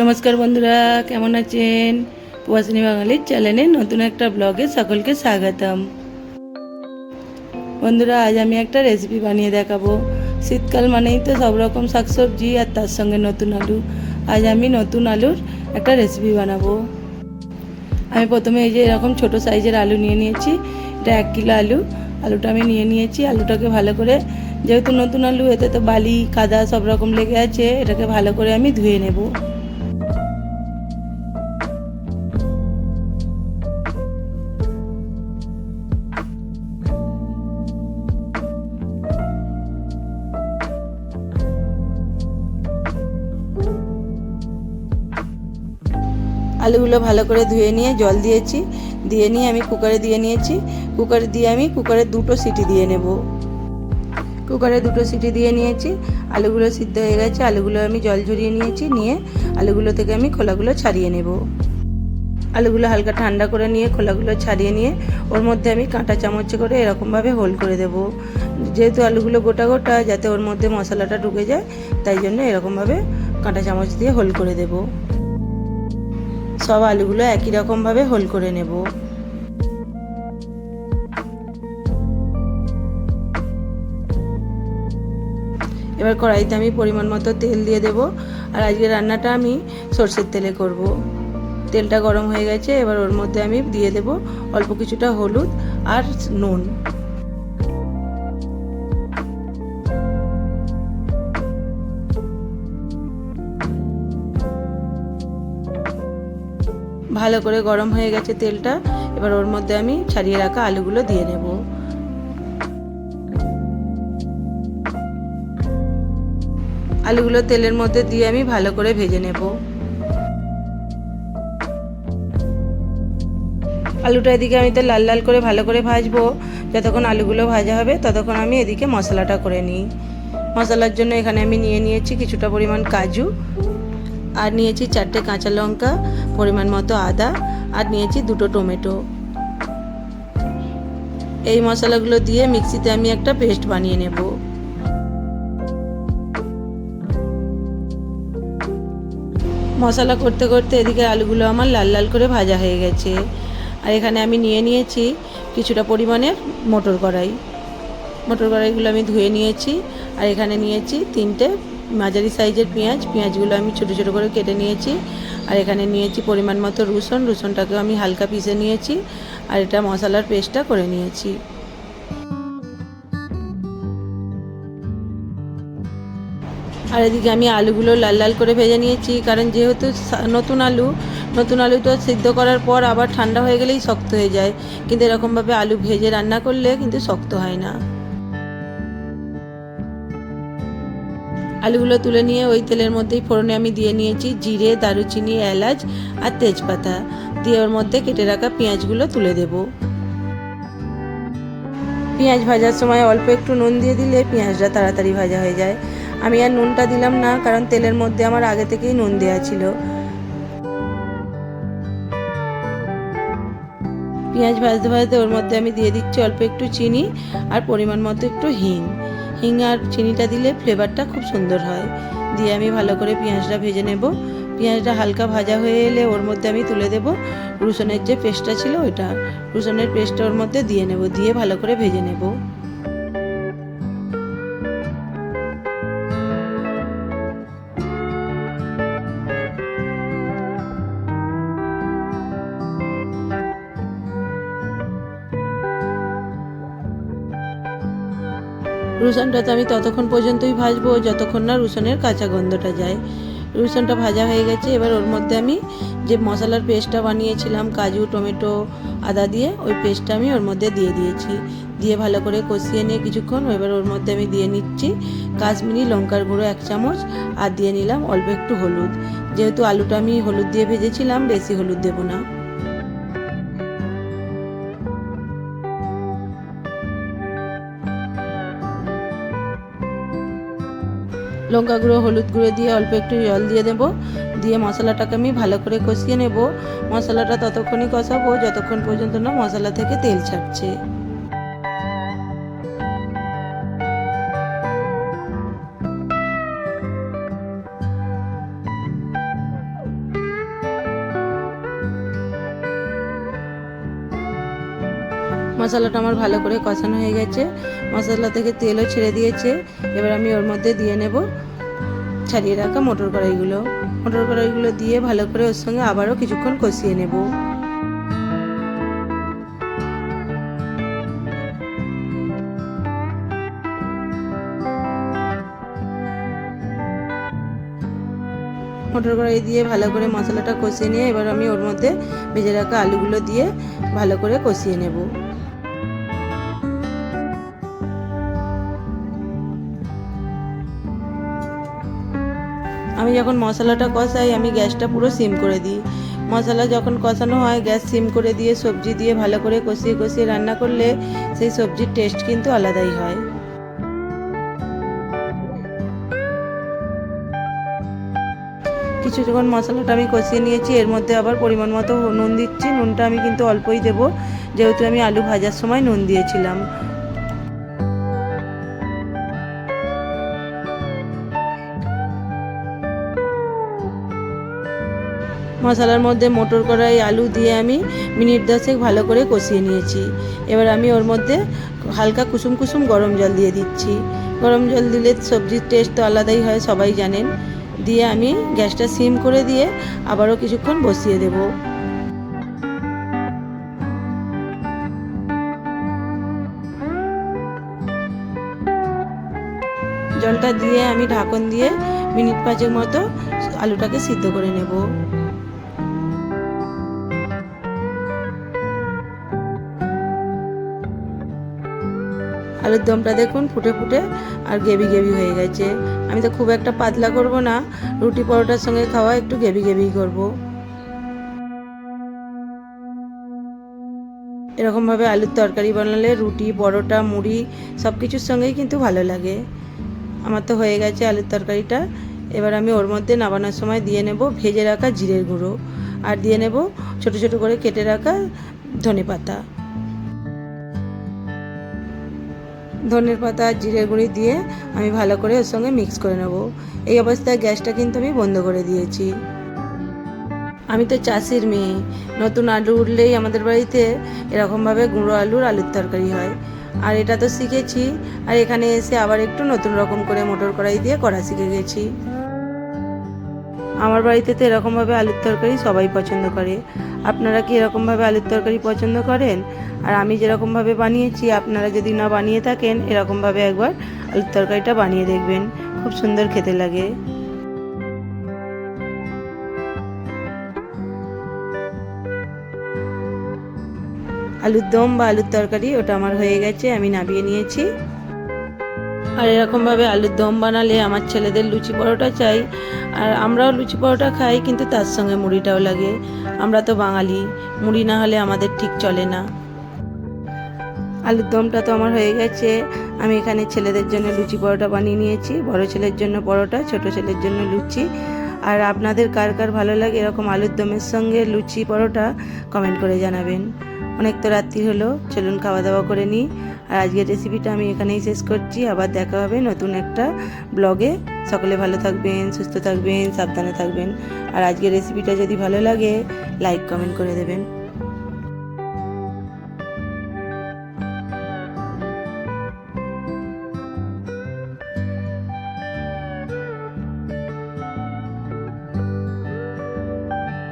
নমস্কার বন্ধুরা, কেমন আছেন? প্রবাসিনী বাঙালির চ্যানেলে নতুন একটা ব্লগে সকলকে স্বাগতম। বন্ধুরা, আজ আমি একটা রেসিপি বানিয়ে দেখাবো। শীতকাল মানেই তো সব রকম শাকসবজি আর তার সঙ্গে নতুন আলু। আজ আমি নতুন আলুর একটা রেসিপি বানাবো। আমি প্রথমে এই যে এরকম ছোট সাইজের আলু নিয়ে নিয়েছি। এটা এক কিলো আলু। আলুটা আমি নিয়ে নিয়েছি। আলুটাকে ভালো করে, যেহেতু নতুন আলু, এতে তো বালি, কাদা সব রকম লেগে আছে, এটাকে ভালো করে আমি ধুয়ে নেব। আলুগুলো ভালো করে ধুয়ে নিয়ে জল দিয়েছি। দিয়ে নিয়ে আমি কুকারে দিয়ে নিয়েছি। কুকারে দিয়ে আমি কুকারে দুটো সিটি দিয়ে নেব। কুকারে দুটো সিটি দিয়ে নিয়েছি। আলুগুলো সিদ্ধ হয়ে গেছে। আলুগুলো আমি জল ঝরিয়ে নিয়েছি। নিয়ে আলুগুলো থেকে আমি খোলাগুলো ছাড়িয়ে নেব। আলুগুলো হালকা ঠান্ডা করে নিয়ে খোলাগুলো ছাড়িয়ে নিয়ে ওর মধ্যে আমি কাঁটা চামচে করে এরকমভাবে হোল করে দেব। যেহেতু আলুগুলো গোটা গোটা, যাতে ওর মধ্যে মশলাটা ঢুকে যায়, তাই জন্য এরকমভাবে কাঁটা চামচ দিয়ে হোল করে দেবো। সব আলুগুলো একই রকমভাবে হোল করে নেব। এবার কড়াইতে আমি পরিমাণ মতো তেল দিয়ে দেব। আর আজকে রান্নাটা আমি সর্ষের তেলে করব। তেলটা গরম হয়ে গেছে, এবার ওর মধ্যে আমি দিয়ে দেব অল্প কিছুটা হলুদ আর নুন। ভালো করে গরম হয়ে গেছে তেলটা, এবার ওর মধ্যে আমি ছাড়িয়ে রাখা আলুগুলো দিয়ে নেব। আলুগুলো তেলের মধ্যে দিয়ে আমি ভালো করে ভেজে নেব। আলুটা এদিকে আমি তো লাল লাল করে ভালো করে ভাজবো, যতক্ষণ আলুগুলো ভাজা হবে ততক্ষণ আমি এদিকে মশলাটা করে নিই। মশলার জন্য এখানে আমি নিয়ে নিয়েছি কিছুটা পরিমাণ কাজু আর নিয়েছি চারটে কাঁচা লঙ্কা, পরিমাণ মতো আদা, আর নিয়েছি দুটো টমেটো। এই মশলাগুলো দিয়ে মিক্সিতে আমি একটা পেস্ট বানিয়ে নেব। মশলা করতে করতে এদিকে আলুগুলো আমার লাল লাল করে ভাজা হয়ে গেছে। আর এখানে আমি নিয়ে নিয়েছি কিছুটা পরিমাণের মটর কড়াই। মটর কড়াইগুলো আমি ধুয়ে নিয়েছি। আর এখানে নিয়েছি তিনটে মাঝারি সাইজের পেঁয়াজ, পেঁয়াজগুলো আমি ছোটো ছোটো করে কেটে নিয়েছি। আর এখানে নিয়েছি পরিমাণ মতো রসুন, রসুনটাকেও আমি হালকা পিষে নিয়েছি। আর এটা মশলার পেস্টটা করে নিয়েছি। আর এদিকে আমি আলুগুলো লাল লাল করে ভেজে নিয়েছি, কারণ যেহেতু নতুন আলু, নতুন আলুটা সিদ্ধ করার পর আবার ঠান্ডা হয়ে গেলেই শক্ত হয়ে যায়। কিন্তু এরকমভাবে আলু ভেজে রান্না করলে কিন্তু শক্ত হয় না। আলুগুলো তুলে নিয়ে ওই তেলের মধ্যেই ফোড়নে আমি দিয়ে নিয়েছি জিরে, দারুচিনি, এলাচ আর তেজপাতা। দিয়ে ওর মধ্যে কেটে রাখা পেঁয়াজগুলো তুলে দেব। পেঁয়াজ ভাজার সময় অল্প একটু নুন দিয়ে দিলে পেঁয়াজটা তাড়াতাড়ি ভাজা হয়ে যায়। আমি আর নুনটা দিলাম না, কারণ তেলের মধ্যে আমার আগে থেকেই নুন দেওয়া ছিল। পেঁয়াজ ভাজতে ভাজতে ওর মধ্যে আমি দিয়ে দিচ্ছি অল্প একটু চিনি আর পরিমাণ মতো একটু হিং। হিং আর চিনিটা দিলে ফ্লেভারটা খুব সুন্দর হয়। দিয়ে আমি ভালো করে পেঁয়াজটা ভেজে নেব। পেঁয়াজটা হালকা ভাজা হয়ে এলে ওর মধ্যে আমি তুলে দেব রসুনের যে পেস্টটা ছিল ওইটা। রসুনের পেস্টটা ওর মধ্যে দিয়ে নেব, দিয়ে ভালো করে ভেজে নেব। রসুনটা তো আমি ততক্ষণ পর্যন্তই ভাজবো, যতক্ষণ না রসুনের কাঁচা গন্ধটা যায়। রসুনটা ভাজা হয়ে গেছে, এবার ওর মধ্যে আমি যে মশলার পেস্টটা বানিয়েছিলাম, কাজু, টমেটো, আদা দিয়ে, ওই পেস্টটা আমি ওর মধ্যে দিয়ে দিয়েছি। দিয়ে ভালো করে কষিয়ে নিয়ে কিছুক্ষণ, এবার ওর মধ্যে আমি দিয়ে নিচ্ছি কাশ্মীরি লঙ্কার গুঁড়ো এক চামচ, আর দিয়ে নিলাম অল্প একটু হলুদ। যেহেতু আলুটা আমি হলুদ দিয়ে ভেজেছিলাম, বেশি হলুদ দেবো না। লঙ্কা গুঁড়ো, হলুদ গুঁড়ো দিয়ে অল্প একটু জল দিয়ে দেবো। দিয়ে মশলাটাকে আমি ভালো করে কষিয়ে নেব। মশলাটা ততক্ষণই কষাবো, যতক্ষণ পর্যন্ত না মশলা থেকে তেল ছাড়ছে। মশলাটা আমার ভালো করে কষানো হয়ে গেছে। মশলা থেকে তেলও ছেড়ে দিয়েছে। এবার আমি ওর মধ্যে দিয়ে নেব ছাড়িয়ে রাখা মটর কড়াইগুলো। মটর কড়াইগুলো দিয়ে ভালো করে ওর সঙ্গে আবারও কিছুক্ষণ কষিয়ে নেব। মটর কড়াই দিয়ে ভালো করে মশলাটা কষিয়ে নিয়ে এবার আমি ওর মধ্যে ভেজে রাখা আলুগুলো দিয়ে ভালো করে কষিয়ে নেব। আমি যখন মশলাটা কষাই, আমি গ্যাসটা পুরো সিম করে দিই। মশলা যখন কষানো হয়, গ্যাস সিম করে দিয়ে, সবজি দিয়ে ভালো করে কষিয়ে কষিয়ে রান্না করলে সেই সবজির টেস্ট কিন্তু আলাদাই হয়। কিছু যখন মশলাটা আমি কষিয়ে নিয়েছি, এর মধ্যে আবার পরিমাণ মতো নুন দিচ্ছি। নুনটা আমি কিন্তু অল্পই দেব। যেহেতু আমি আলু ভাজার সময় নুন দিয়েছিলাম। মশলার মধ্যে মটর কড়াই, আলু দিয়ে আমি মিনিট দশেক ভালো করে কষিয়ে নিয়েছি। এবার আমি ওর মধ্যে হালকা কুসুম কুসুম গরম জল দিয়ে দিচ্ছি। গরম জল দিলে সবজির টেস্ট তো আলাদাই হয়, সবাই জানেন। দিয়ে আমি গ্যাসটা সিম করে দিয়ে আবারও কিছুক্ষণ বসিয়ে দেব। জলটা দিয়ে আমি ঢাকন দিয়ে মিনিট পাঁচের মতো আলুটাকে সিদ্ধ করে নেব। আলুর দমটা দেখুন ফুটে ফুটে আর গেবি গেবি হয়ে গেছে। আমি তো খুব একটা পাতলা করব না, রুটি পরোটার সঙ্গে খাওয়া একটু গেবি গেবি করব। এরকমভাবে আলুর তরকারি বানালে রুটি, পরোটা, মুড়ি সব কিছুর সঙ্গেই কিন্তু ভালো লাগে। আমার তো হয়ে গেছে আলুর তরকারিটা। এবার আমি ওর মধ্যে নামানোর সময় দিয়ে নেব ভেজে রাখা জিরের গুঁড়ো। আর দিয়ে নেব ছোট ছোট করে কেটে রাখা ধনে পাতা ধনের পাতা আর জিরের গুঁড়ি দিয়ে আমি ভালো করে ওর সঙ্গে মিক্স করে নেব। এই অবস্থায় গ্যাসটা কিন্তু আমি বন্ধ করে দিয়েছি। আমি তো চাষির মেয়ে। নতুন আলু উঠলেই আমাদের বাড়িতে এরকমভাবে গুঁড়ো আলুর আলুর তরকারি হয়। আর এটা তো শিখেছি। আর এখানে এসে আবার একটু নতুন রকম করে মোটর কড়াই দিয়ে করা শিখে গেছি। আমার বাড়িতে তো এরকমভাবে আলুর তরকারি সবাই পছন্দ করে। আপনারা কি এরকমভাবে আলুর তরকারি পছন্দ করেন? আর আমি যেরকমভাবে বানিয়েছি, আপনারা যদি না বানিয়ে থাকেন, এরকমভাবে একবার আলুর তরকারিটা বানিয়ে দেখবেন। খুব সুন্দর খেতে লাগে। আলুর দম বা আলুর তরকারি, ওটা আমার হয়ে গেছে, আমি নামিয়ে নিয়েছি। আর এরকমভাবে আলুর দম বানালে আমার ছেলেদের লুচি পরোটা চাই। আর আমরাও লুচি পরোটা খাই, কিন্তু তার সঙ্গে মুড়িটাও লাগে। আমরা তো বাঙালি, মুড়ি না হলে আমাদের ঠিক চলে না। আলুর দমটা তো আমার হয়ে গেছে। আমি এখানে ছেলেদের জন্য লুচি পরোটা বানিয়ে নিয়েছি। বড় ছেলের জন্য পরোটা, ছোট ছেলের জন্য লুচি। আর আপনাদের কার কার ভালো লাগে এরকম আলুর দমের সঙ্গে লুচি পরোটা কমেন্ট করে জানাবেন। অনেক তো রাত্রি হলো, চলুন খাওয়া দাওয়া করে নিই। আর আজকের রেসিপিটা আমি এখানেই শেষ করছি, আবার দেখা হবে নতুন একটা ব্লগে। সকলে ভালো থাকবেন, সুস্থ থাকবেন, সাবধানে থাকবেন। আর আজকের রেসিপিটা যদি ভালো লাগে লাইক কমেন্ট করে দেবেন।